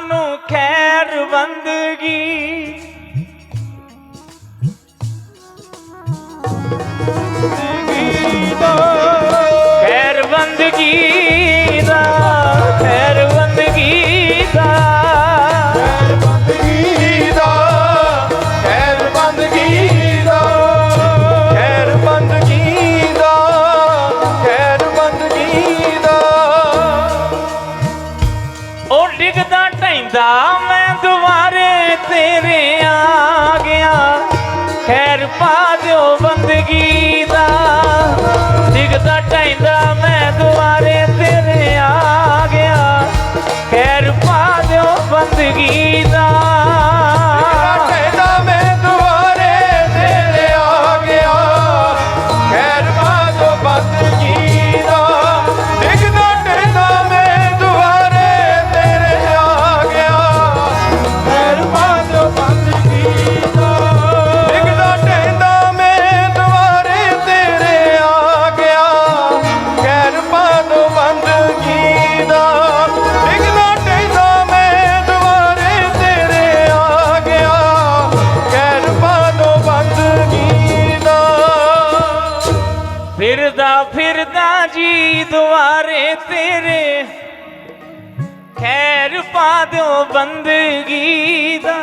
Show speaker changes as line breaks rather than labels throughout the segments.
ਨੂੰ ਖੈਰ ਬੰਦਗੀ। ਖੈਰ ਬੰਦਗੀ। ਕਹਿੰਦਾ ਮੈਂ ਦੁਬਾਰੇ ਤੇਰੇ ਆ ਗਿਆ। ਖੈਰ ਪਾ ਦਿਓ ਬੰਦਗੀ। ਫਿਰਦਾ ਫਿਰਦਾ ਜੀ ਦੁਆਰੇ ਤੇਰੇ। ਖੈਰ ਪਾ ਦਿਓ ਬੰਦਗੀ ਦਾ।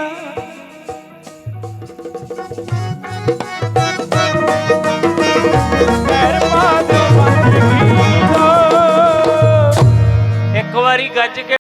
ਇੱਕ ਵਾਰੀ ਗੱਜ ਕੇ